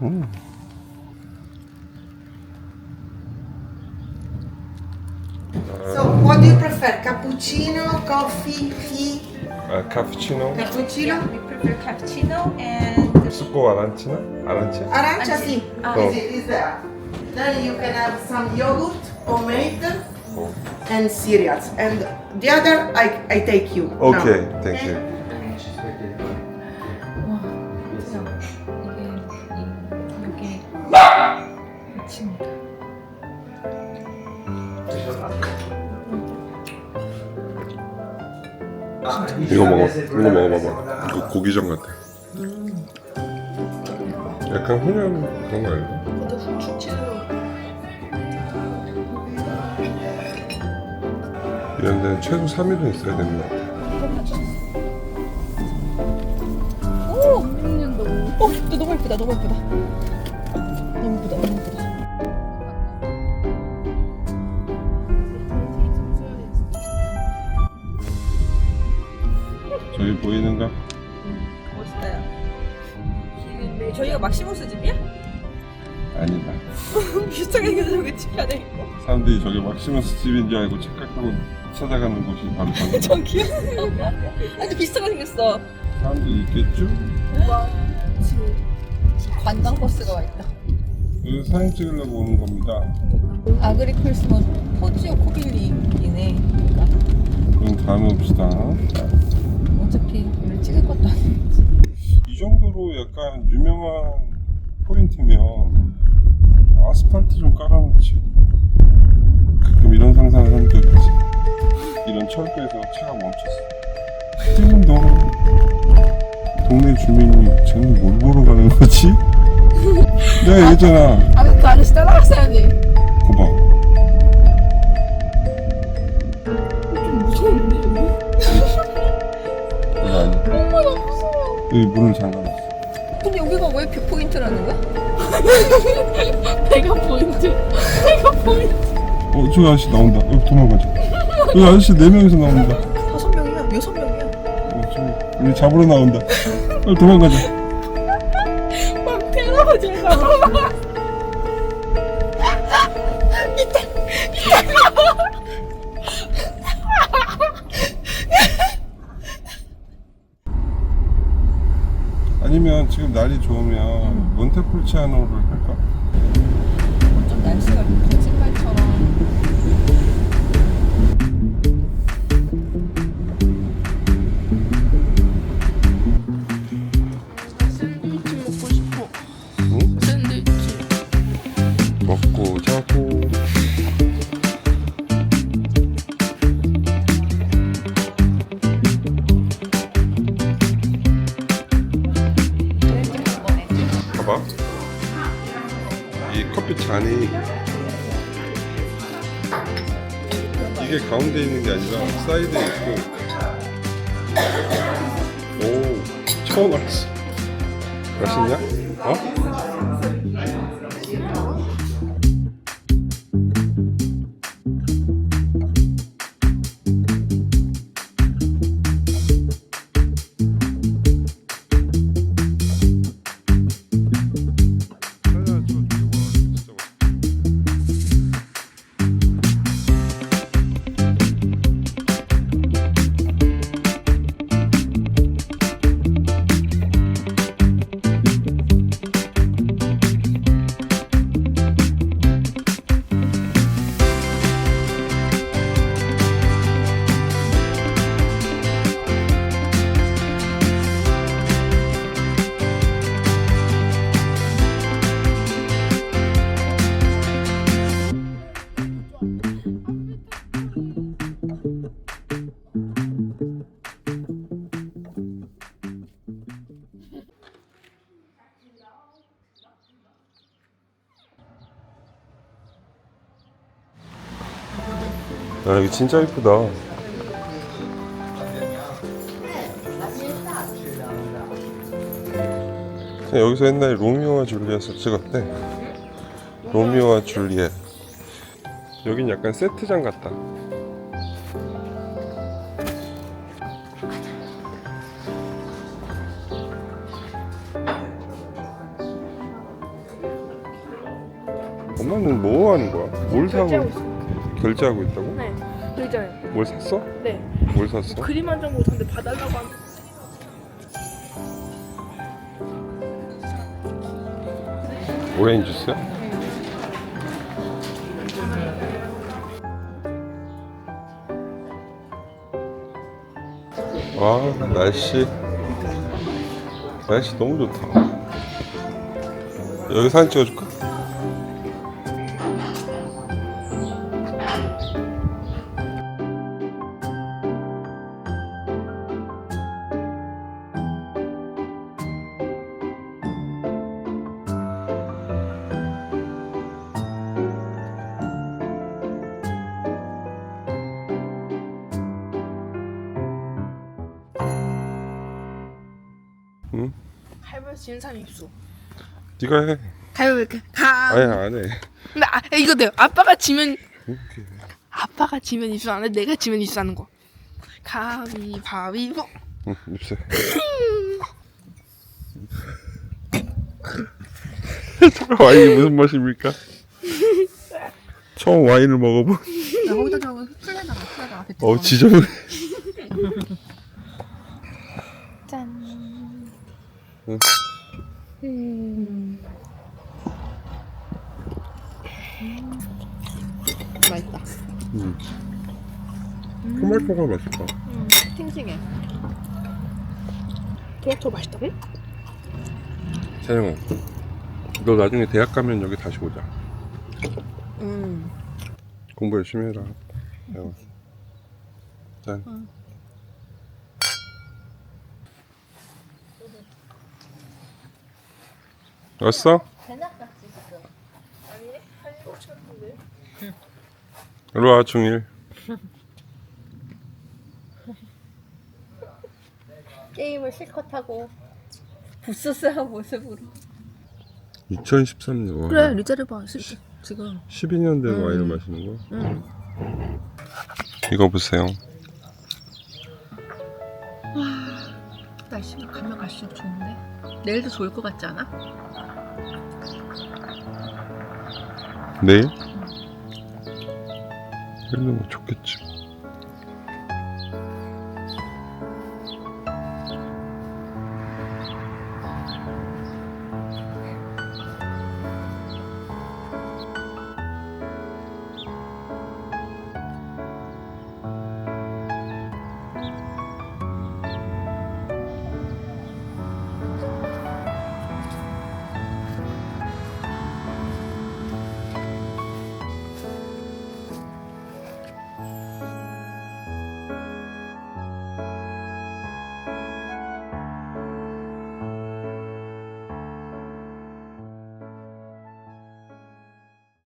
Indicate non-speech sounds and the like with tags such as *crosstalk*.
mm. So, what do you prefer? Cappuccino, coffee, tea? Uh, cappuccino. Cappuccino? We prefer cappuccino and Suko arancina? Arancia? Arancia, sì. Ah. Is, is there. Then you can have some yogurt, homemade, oh. and cereals. And the other, I, I take you. Okay, now. thank you. 이거 먹어. 이거 먹어봐봐. 이거 고기전 같아. 약간 훈연 그런 거 아닌가? 이런 데는 최소 3일은 있어야 되는 것 같아. 오! 어, 예쁘다. 너무 예쁘다. 너무 예쁘다. 너무 예쁘다. 너무 예쁘다. 저기 보이는가? 멋있어요. 네, 저희가 막시모스 집이야? 아니다. *laughs* 비슷하게 생겨서 저기 집이 안에 있고. 사람들이 저게 막시머스 집인 줄 알고 착각하고 찾아가는 곳이 바로 *laughs* 저기. 전 귀여워. 아니 비슷하게 생겼어. 사람들이 있겠죠? 지금 관광 버스가 와 있다. 여기서 사진 찍으려고 오는 겁니다. 아그리클스먼 포지오 코빌리이네. 그럼 다음에 봅시다. 어차피 우리 찍을 것도 아니고. 이 정도로 약간 유명한 포인트면 아스팔트 좀 깔아놓지. 가끔 이런 상상을 한 적이 있지. 이런 철도에서 차가 멈췄어. 쟤는 너 동네 주민이 쟤는 뭘 보러 가는 거지? 내가 얘기했잖아. 아, 그 아저씨 따라갔어야지. 거봐. 좀 무서운데 여기? 이거 아니. 엄마 나 무서워. 여기 문을 잠가놨어. 근데 여기가 왜 뷰 포인트라는 거야? *laughs* 배가 포인트. 배가 포인트. 어, 저기 아저씨 나온다. 여기 도망가자. 여기 아저씨 네 명이서 나온다. 다섯 명이야, 여섯 명이야. 어, 저기 우리 잡으러 나온다. 빨리 도망가자. 막 할아버지 날이 좋으면 몬테폴치아노를 할까? 좀 날씨가 거짓 이 커피 잔이 이게 가운데 있는 게 아니라 사이드에 있고. 오, 처음 알았어. 맛있냐? 어? 야, 이거 진짜 이쁘다. 여기서 옛날에 로미오와 줄리엣을 찍었대. 로미오와 줄리엣. 여긴 약간 세트장 같다. 엄마는 뭐 하는 거야? 뭘 사고 결제하고 있다고? 네. 뭘 샀어? 네. 뭘 샀어? 그림 한 장 못하는데 봐달라고 하면. 오렌지 주스야? 와 날씨 날씨 너무 좋다 여기 사진 찍어줄까? 응? 지는 사람 입수. 네가 해 가위바위보 가. 아니 안 해 근데 아, 이거 돼요. 아빠가 지면 아빠가 지면 입수 안 해. 내가 지면 입수하는 거. 가위바위보. 응 입술 *laughs* 와인이 무슨 맛입니까? 처음 와인을 먹어본 야, 거기다 저거 플레다가 플레다가 어 지저분 짠. 응. 맛있다. 토마토가 맛있다 싱싱해. 토마토 맛있다고? 찬영아 너 나중에 대학 가면 여기 다시 오자 음. 공부 열심히 해라 야. 짠 왔어? 이리 와 중일 게임을 실컷 하고 부스스한 모습으로. 2013년 와 그래 리자를 봐. 시- 지금. 12년 된 음. 와인을 마시는 거 응. 이거 보세요 날씨가 가면 갈수록 좋은데. 내일도 좋을 것 같지 않아? 내일? 내일도 뭐 좋겠지